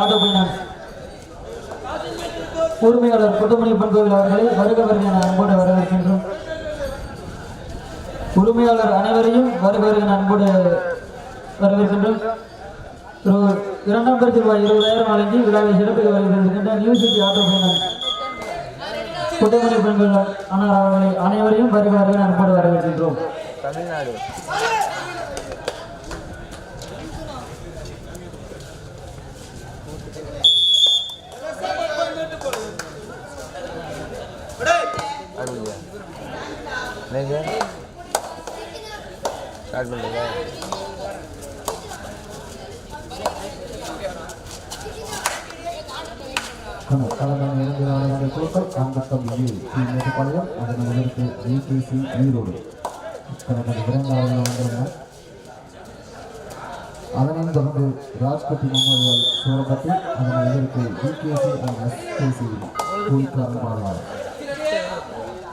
Auto finance உரிமையாளர் அவர்களை வருக வருக என அன்போடு வரவேற்கின்றோம். உரிமையாளர் அனைவரையும் வருக வருக என அன்போடு வரவேற்கின்றோம். இரண்டாம் பரிசு ரூபாய் இருபதாயிரம் வழங்கி விழாவை சிறப்பிக்க வருகை தந்திருக்கின்ற ஆட்டோ பைனான்ஸ் பெண்கள் அண்ணா அவர்களை அனைவரையும் வருக வருக அன்போடு வரவேற்கின்றோம். தமிழ்நாடு. நீங்க ஸ்டார்ட் பண்ணுங்க தலைமையில் இருந்து நாளைய குழுக்கள் காங்கத்தம் யூ டி மேட்டுப்பாளையம் அதன் எதிர்த்து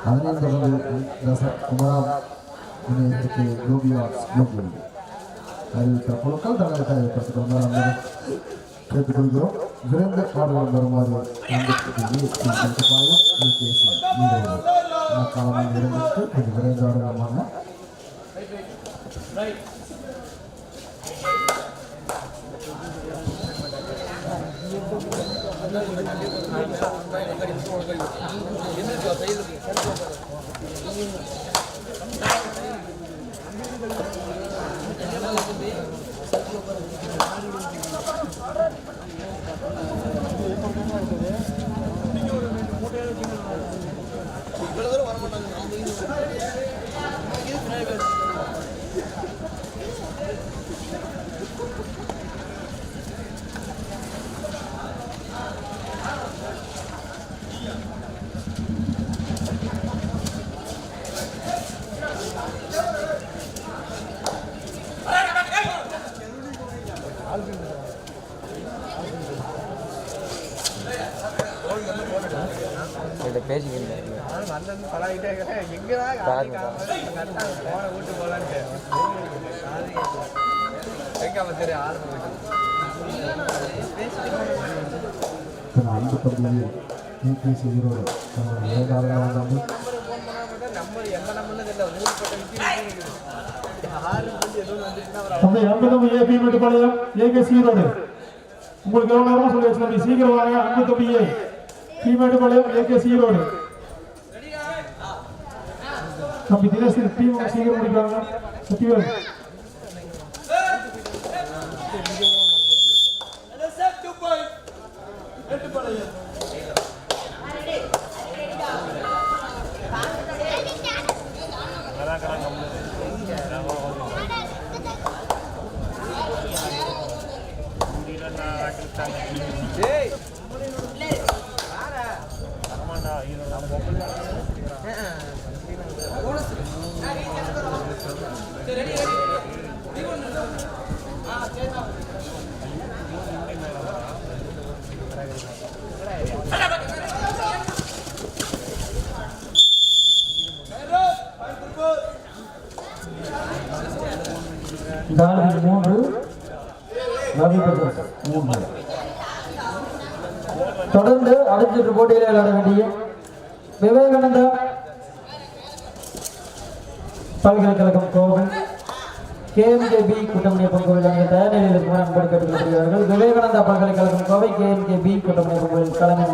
ஜிடிசி ஈரோடு கடந்த இரண்டாவது வந்துள்ளன அதனையும் தொடர்ந்து ராஜ்கோட்டி மெமோரியல் சூரப்பட்டி அதனை எதிர்த்து ஜிகேசி அண்ட் எஸ்கேசி கூலிக்காரன் பாளையம் அதனையும் தொடர்ந்து ரச குமராம் இதனை எதிர்த்து கோபி ஆர்ட்ஸ் குளோபல் அறிவிக்கிற குழுக்கள் தங்களை தயாரிப்படுத்திக் கொண்டார் கேட்டுக்கொள்கிறோம் விரைந்து ஆடுகள் வருமாறு காலமாக இருந்துட்டு கொஞ்சம் விரைந்து ஆடுகளமான ಸಂದರ್ಭದಲ್ಲಿ Anbu A B Mettupalayam A K சீரோடு உங்களுக்கு எவ்வளவு நேரமா சொல்லி வச்சு சீக்கிரம் வாங்க அன்பு தம்பி ஏ. ஏகே சீரோடு தம்பி தினேஷ் டீம் சீக்கிரம் முடிக்கிறாங்க. சத்தியவேல் டால்பின் மூன்று ரவி மூன்று. தொடர்ந்து அடுத்த போட்டியில் விளையாட வேண்டிய விவேகானந்தா பல்கலைக்கழகம் கோவை கேஎம்கேபி கூட்டமைப்பு கோவில் அங்கே தயார் நிலையில் இருக்கும் விவேகானந்தா பல்கலைக்கழகம் கோவை கேஎம்கேபி கூட்டமைப்பு தலைமை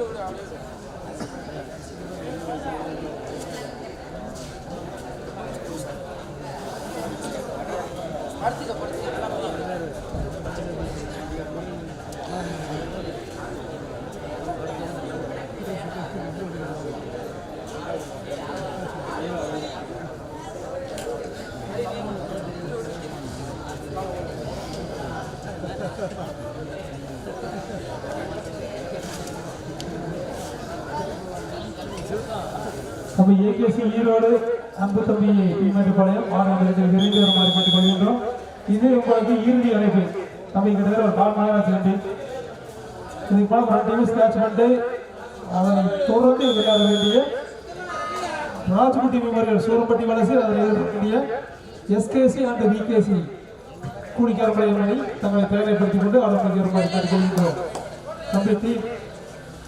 కూడా రాలేదు நம்ம ஏகேசி ஈரோடு அன்பு தம்பி பாளையம் மாணவர்களுக்கு விரைந்து வருமாறு கேட்டுக் கொள்கின்றோம். இது உங்களுக்கு இறுதி அழைப்பு. நம்ம கிட்டத்தட்ட ஒரு கால் மணி நேரம் சென்று இதுக்கு போல ஒரு டீம் ஸ்கேட்ச் பண்ணிட்டு அதனை தொடர்ந்து விளையாட வேண்டிய ராஜ்குட்டி மெமோரியல் சூரம்பட்டி வலசு அதனை எதிர்க்கக்கூடிய எஸ்கேசி அண்ட் விகேசி கூலிக்காரமலை தங்களை தேவைப்படுத்திக் கொண்டு ஆடம்பரம் வருமாறு கேட்டுக் கொள்கின்றோம். தம்பி தீ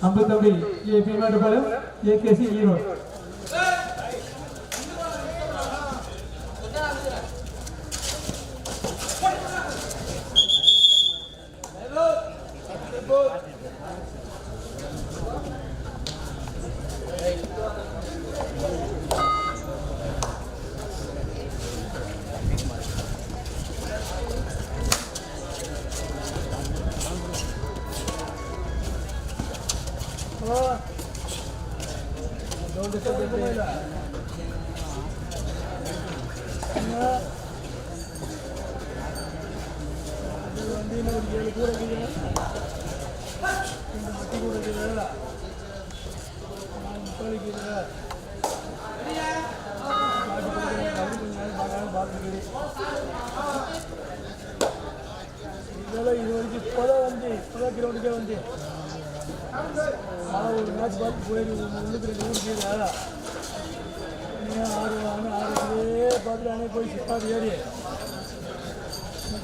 அம்பு தம்பி A B Mettupalayam AKC Erode. 네. இதெல்லாம் இது வரைக்கும் இப்போதான் வந்து இப்போதான் கிரவுண்டுக்கே வந்து நான் ஒரு மேட்ச் பார்த்து போயிரு உள்ளுக்கு ரெண்டு ஊருக்கு ஏறா நீ ஆறு வாங்க பார்த்துட்டு போய் சிப்பாடு ஏறி கேட்டு சிப்பாடு வந்து போயிட்டு மறுபடியும் வந்து நீங்களா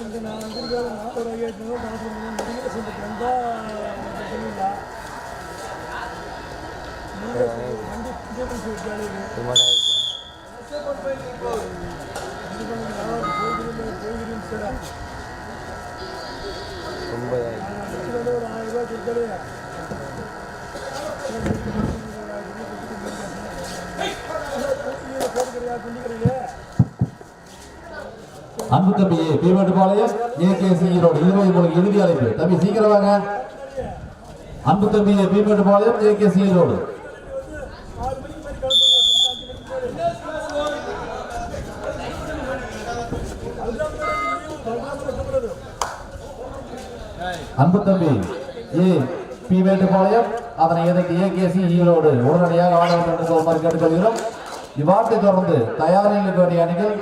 இந்த நான் நான் ஒரு ஐயாயிரத்தி சொல்லுங்கள் முடியல சொல்லிட்டு வந்தால் சொல்லுங்களா வண்டி சொல்லிட்டாலே சும்மா தான் இருக்கு போகிறேன் சார் ரொம்ப தான் இருக்கு ஒரு ஆயிரம் ரூபாய் கொடுத்தாலே போட்டுக்கிறியா குண்டிக்கிறியா அன்பு தம்பி பீமேட்டுப்பாளையம் ஏகேசி ஈரோடு இதுவே உங்களுக்கு இறுதி அழைப்பு. தம்பி சீக்கிரம் வாங்க. அன்பு தம்பி பீமேட்டுப்பாளையம் ஏகேசி ஈரோடு ஆறு அன்பு தம்பி ஏ பி வேட்டுப்பாளையம் அதனை எதிர்த்து ஏகேசி ஈரோடு உடனடியாக ஆடவர் என்று சொல்லுமாறு கேட்டுக்கொள்கிறோம். இவ்வார்த்தை தொடர்ந்து தயாரில் வேண்டிய அணிகள்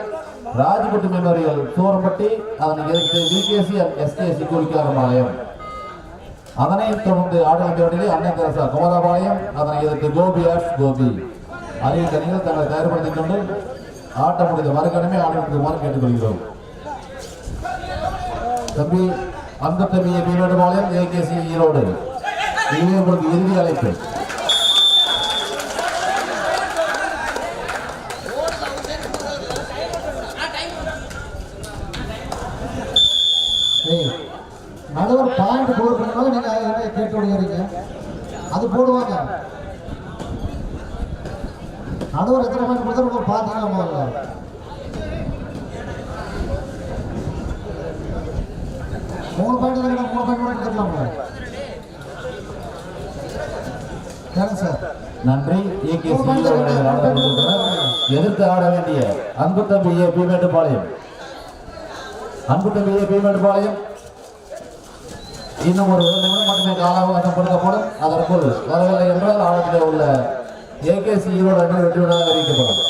ராஜபட்டு மெமோரியல் சூரம்பட்டி அதனை எதிர்த்து விகேசி எஸ்கேசி குளிக்காரபாளையம் அதனை தொடர்ந்து ஆடவர் வேண்டிய அன்னை தெரசா குமரபாளையம் அதனை எதிர்த்து கோபி ஆர்ட்ஸ் கோபி. அறிவித்த அணிகள் தங்களை தயார்படுத்திக் கொண்டு ஆட்டம் முடிந்த மறுகணமே ஆடவர்களுக்கு கேட்டுக்கொள்கிறோம். தம்பி அந்த தம்பியை பீமேடுபாளையம் ஏகேசி ஈரோடு. இதுவே உங்களுக்கு இறுதி அழைப்பு. நடுவர் பாயிண்ட் போடுறதுனால நீங்க என்ன கேட்டு விடுகிறீங்க அது போடுவாங்க. நடுவர் எத்தனை பாயிண்ட் கொடுத்தாலும் பார்த்தீங்கன்னா முதல்ல மூணு பாயிண்ட் தானே மூணு பாயிண்ட் எடுத்துக்கலாம்ல சரிங்க சார். நன்றி. ஏகே எதிர்த்து ஆட வேண்டிய அன்பு தம்பி ஏ பீமேட்டுப்பாளையம் அன்பு தம்பி ஏ பீமேட்டுப்பாளையம் இன்னும் ஒரு ஒரு நிமிடம் மட்டுமே காலாவகாசம் கொடுக்கப்படும் அதற்குள் வரவில்லை என்றால் ஆழத்தில் உள்ள ஏகேசி ஈரோடு அணி வெற்றியுடன் அறிவிக்கப்படும்.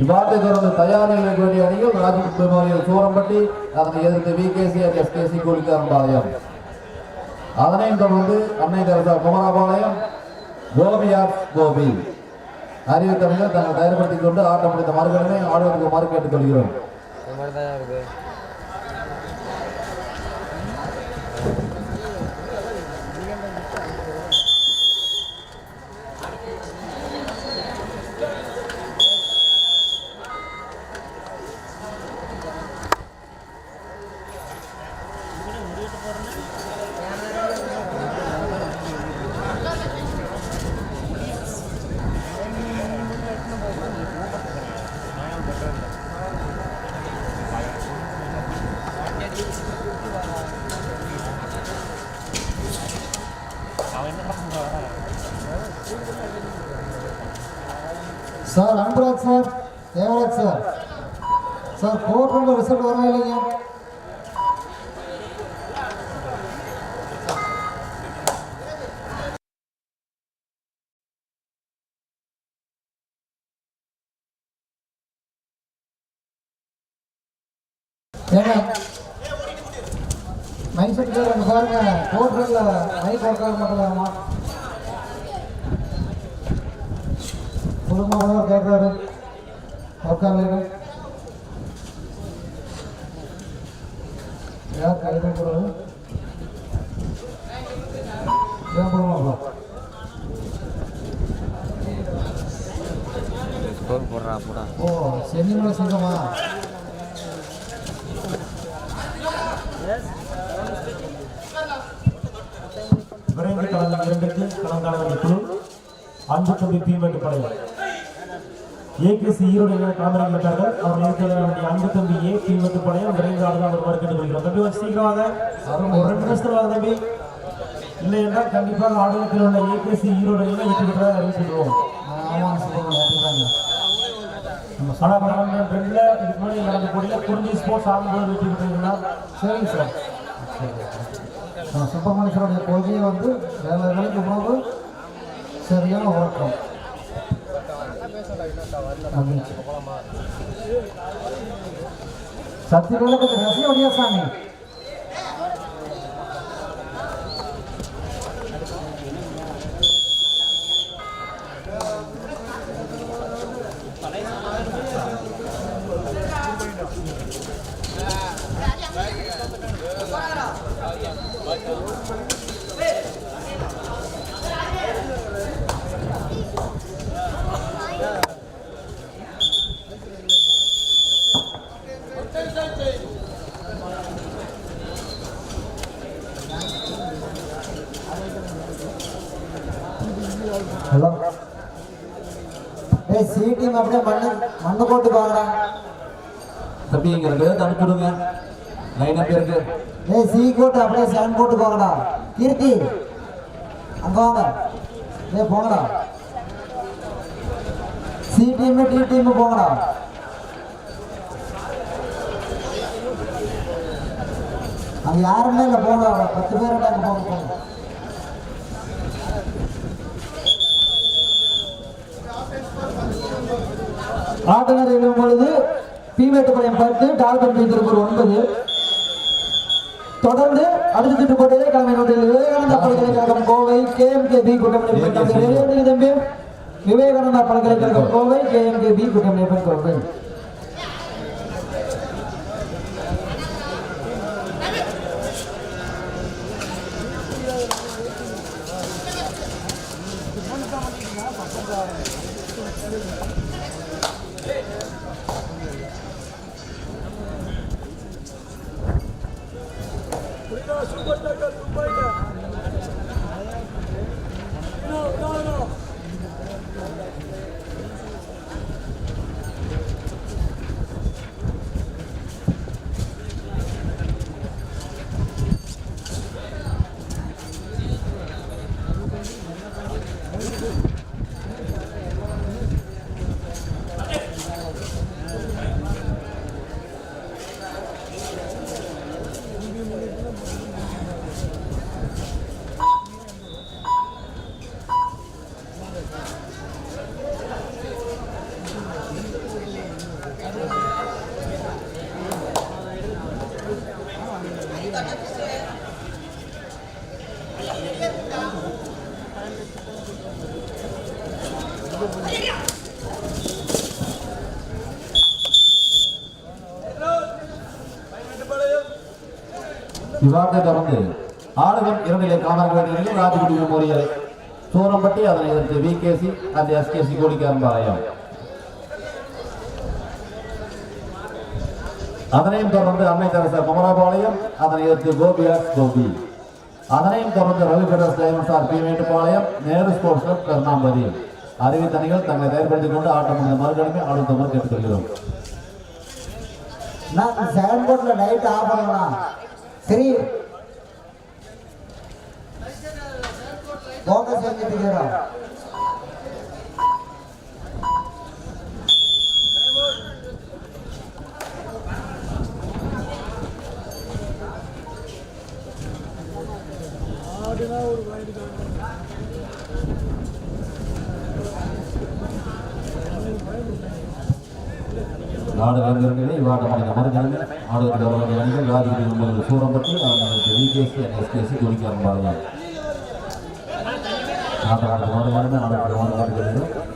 இவ்வாற்றை தொடர்ந்து தயார் நிலையில் வேண்டிய அணிகள் ராஜபுத் மெமோரியல் சூரம்பட்டி அதனை எதிர்த்து விகேசி அண்ட் எஸ்கேசி கூலிக்காரம்பாளையம் அதனையும் தொடர்ந்து அன்னை தெரசா குமராபாளையம் கோபி ஆர் கோபி. அறிவித்தவர்கள் தங்கள் தயார்படுத்திக் கொண்டு ஆட்டம் முடித்த மறுகணமே ஆடுவதற்கு மறு கேட்டுக்கொள்கிறோம் இந்த sir Anburaj sir. Devaraj sir. Sir கோர்ட்டில் ரிசல்ட் வரவே இல்லைங்க. இரண்டுக்கு வேண்டிய குழு அன்பு தம்பி பீமெண்ட் படையம் A K C Erode Kamaraj விட்டார்கள். அவர் வேண்டிய அன்பு தம்பி ஏ பீமெண்ட் படையம் விரைந்து ஆடுதான் மாதிரி கேட்டுக்கொள்கிறோம் தம்பி ஒரு சீக்கிரம் வாங்க. ஒரு ரெண்டு நிமிஷத்துல வாங்க தம்பி. இல்லை என்றால் கண்டிப்பாக ஆடுகளத்தில் உள்ள ஏகேசி ஈரோடு வெற்றி பெற்றதாக அறிவிச்சிடுவோம் ஆனால் கடந்த ரெண்டுல இதுக்கு முன்னாடி நடந்த போட்டியில் குறிஞ்சி ஸ்போர்ட்ஸ் ஆடும்போது வெற்றி பெற்றிருந்தா சரிங்க சார். நம்ம சுப்பிரமணியசருடைய கொள்கையை வந்து வேலைகளுக்கு வேலைக்கு உணவு சரியான உறக்கம் அப்படின்னு. சத்தியவேலை கொஞ்சம் தம்பி அனுப்பிடுங்க லைன் அப்படி இருக்கு. ஏய் சி கோட் அப்படியே சேன் போட்டு போங்கடா. கீர்த்தி அங்க வாங்க. ஏய் போங்கடா. சி டீம் டி டீம் போங்கடா. அங்க யாருமே இல்லை போங்க பத்து பேர் அங்க போங்க போங்க. ஆட்டனர் எழும் பொழுது பீமேட்டு படையம் பத்து டால்பன் பி திருப்பூர் ஒன்பது. தொடர்ந்து அடுத்த போட்டியிலே கிழமை நோட்டில் விவேகானந்தா பல்கலைக்கழகம் கோவை கேஎம்கே பி கூட்டணி தம்பி. விவேகானந்தா பல்கலைக்கழகம் கோவை கேஎம்கே பி கூட்டணி கோவை இவ்வாறு தொடர்ந்து ஆடுகம் இரண்டிலே காமராஜ் ராஜகுடி மெமோரியல் சூரம்பட்டி அதனை எதிர்த்து விகேசி அந்த எஸ்கேசி கோடிக்காரன் பாளையம் அதனையும் தொடர்ந்து அன்னை தெரசா குமரபாளையம் அதனை எதிர்த்து கோபியாஸ் கோபி. அதனையும் தொடர்ந்து Ravi brothers diamonds R B Mettupalayam Nehru sports club Karunambathi. அறிவித்த அணிகள் தங்களை தயார்படுத்திக் கொண்டு ஆட்டம் முடிந்த மறுகணமே ஆடுத்தவர் கேட்டுக்கொள்கிறோம். நான் செகண்ட் லைட் ஆஃப் பண்ணலாம் சரி. போக்கஸ் செஞ்சுட்டு இருக்கிறோம் அப்படின்னா ஒரு பாயிண்ட் நாடு வீரர்களுக்கு இவ்வாறு உங்களுக்கு சூறம்பட்டு அவர்களுக்கு விகேசி எஸ்கேசி குடிக்க ஆரம்பார்கள் நாட்டு நாடு மாநிலமே ஆடுகிற மாநிலங்கள்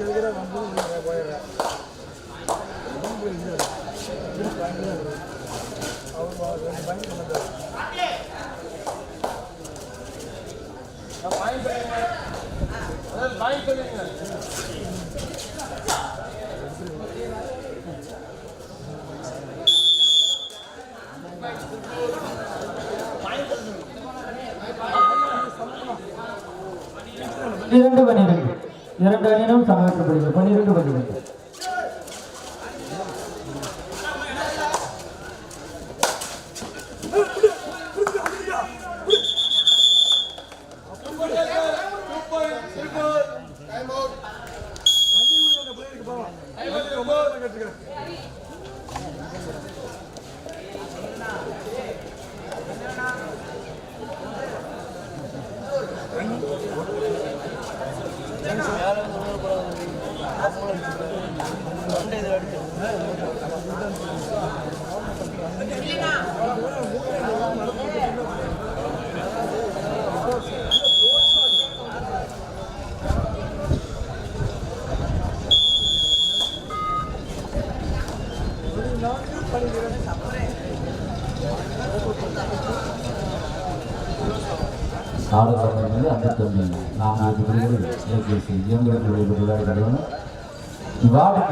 இருக்கிற வந்து உள்ள போயிடுறேன் அவர் ரெண்டு பாயிண்ட் சொன்னது இரண்டு பன்னிரண்டு இரண்டு சகாசப்படுகிறது பன்னிரெண்டு பதினெட்டு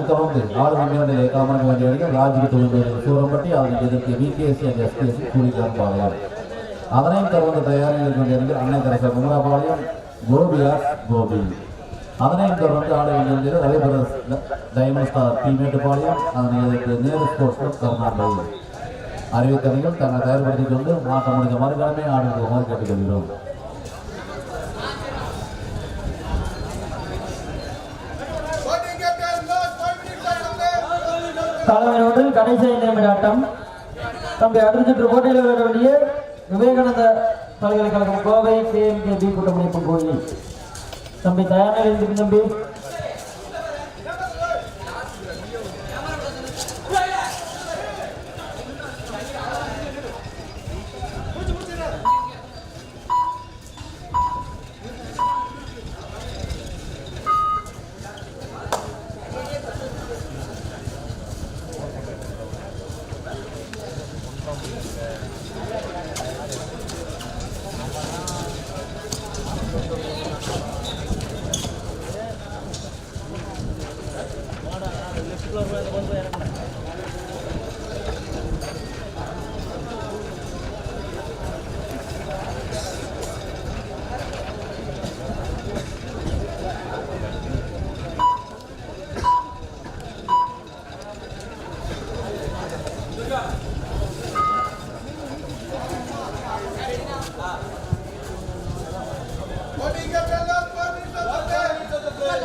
இவ்வாண்டுக்கு தொடர்ந்து ஆடு விஞ்ஞானிகளை காமராஜ் வேண்டிய அணிகள் ராஜ்கிரி தொழில்நுட்ப சூரம்பட்டி அதனை எதிர்த்து V K C and S K C கூலிக்காரன் பாளையம் அதனையும் தொடர்ந்து தயாரில் இருக்க வேண்டிய அணிகள் அன்னை குமராபாளையம் கோபியாஸ் கோபி. அதனையும் தொடர்ந்து ஆட வேண்டிய Ravi brothers diamond star T Mettupalayam அதனை எதிர்த்து நேரு ஸ்போர்ட்ஸ் கிளப் கருணாநிதி அறிவித்தணிகள் தங்களை தயார்படுத்திக் கொண்டு மாற்றம் முடிந்த மறுகிழமை மாதிரி கேட்டுக்கொள்கிறோம். தலைவரோடு கடைசி ஐந்து நிமிட ஆட்டம் தம்பி அடுத்த சுற்று போட்டியில் விளையாட வேண்டிய விவேகானந்த பல்கலைக்கழகம் கோவை கேஎம்கேபி கூட்டமைப்பு கோயில். தம்பி தயாரில் இருக்கு தம்பி.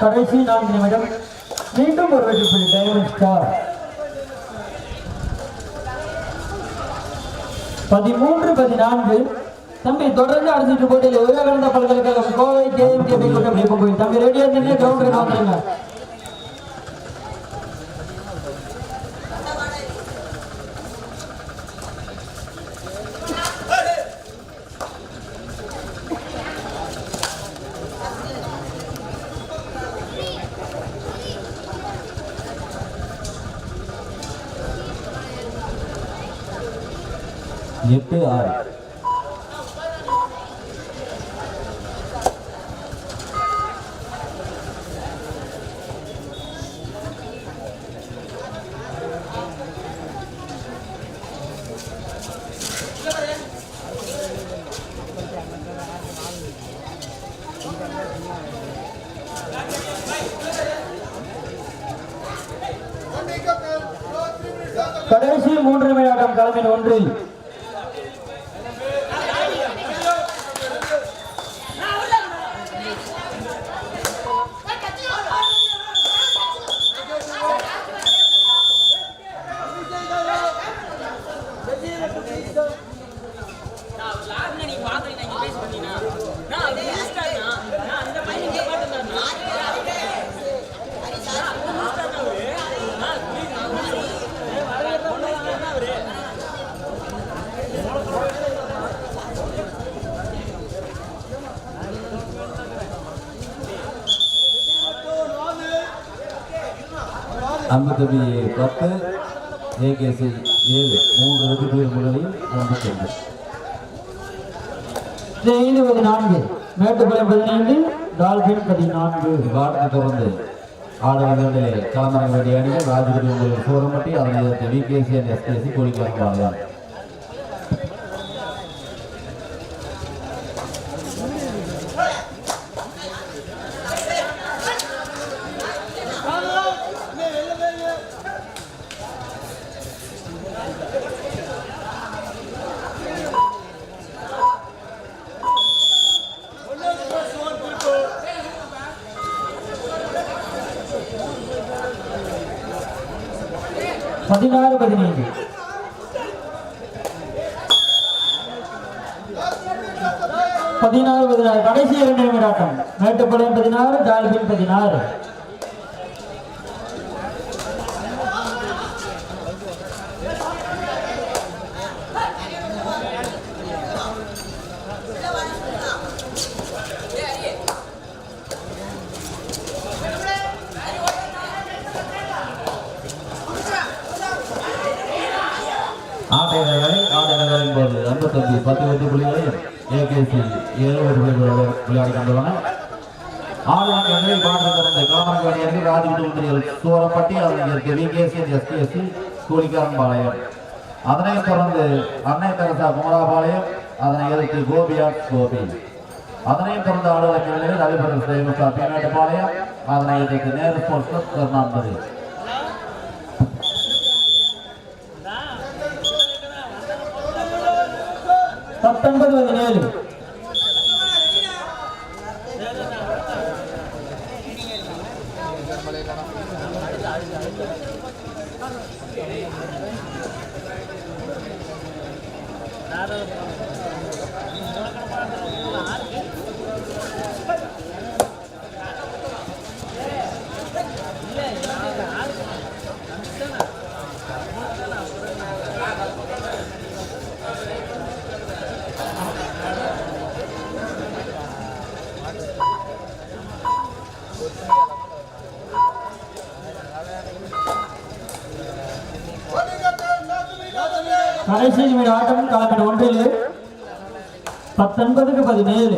கடைசி நான்கு நிமிடம் மீண்டும் ஒரு வெற்றி டைமண்ட் ஸ்டார் பதிமூன்று பதினான்கு. தம்பி தொடர்ந்து அடிச்சுட்டு போட்டியில் விவேகானந்த பல்கலைக்கழகம் கோவை கேஎம்கேபி கூட்டமைப்பு கோயில் தம்பி ரெடியா நின்று கிரவுண்டுக்கு வந்துருங்க எட்டு ஆறு கடைசி மூன்று நிமிட ஆட்டம் களமின் ஒன்றில் ஐம்பத்தொம்பி பத்து ஏகேசி ஏழு மூன்று வெற்றி புள்ளிகள் முன்னிலையில் ஐம்பத்தொன்று ஐந்து பதினான்கு மேட்டுப்பாளையம் பதினைந்து டால்பின் பதினான்கு இவ்வாட்டத்தை தொடர்ந்து ஆடுகளிலே களமிறங்க வேண்டிய அணிகள் ராஜகுடி உங்கள் சோரம்பட்டி அதனை எதிர்த்து விகேசி அண்ட் எஸ்கேசி கோழிக்காரன் பதினாறு பதினைந்து. பதினாறு பதினாறு. கடைசி இரண்டு நிமிட ஆட்டம். மேட்டுப்பாளையம் பதினாறு டால்பின் பதினாறு ஆட்டையர்களை ஆட்டையர்களின் போது ஐம்பத்தஞ்சு பத்து வெற்றி புள்ளிகளையும் ஏகேசி ஏழு வெற்றி புள்ளிகளோடு விளையாடி கொண்டுள்ளன ஆளுநர்களை பாட்டு தொடர்ந்து களமிறங்க வேண்டிய அணிகள் ராஜகுடி முந்திரிகள் சூரப்பட்டி அதனை எதிர்த்து விகேசி எஸ்கேசி கூலிக்காரன் பாளையம் அதனைத் தொடர்ந்து அன்னை தெரசா குமராபாளையம் அதனை எதிர்த்து கோபி கோபியாட் கோபி. அதனையும் தொடர்ந்து ஆடுவதற்கு நிலையில் ரவிபரன் ஸ்ரீமுகா பீனாட்டுப்பாளையம் அதனை எதிர்த்து நேரு ஸ்போர்ட்ஸ் கிளப் பத்தொன்பது பதினேழு கடைசி நிமிட ஆட்டம் களமின் ஒன்றில் பத்தொன்பதுக்கு பதினேழு.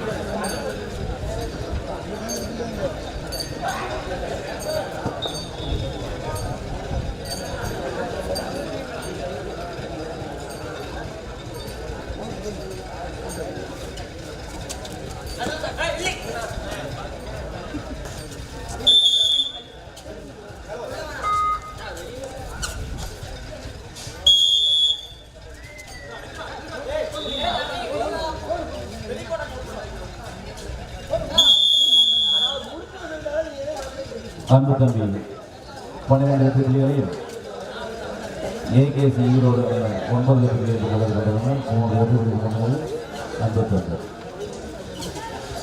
அன்பு தம்பி பன்னிரெண்டு வெற்றிகளில் ஏகேசி ஈரோடு ஒன்பது வெற்றிகளில் கலந்து மூணு மூன்று வெற்றிகளில் கொண்டது அன்பு தம்பி.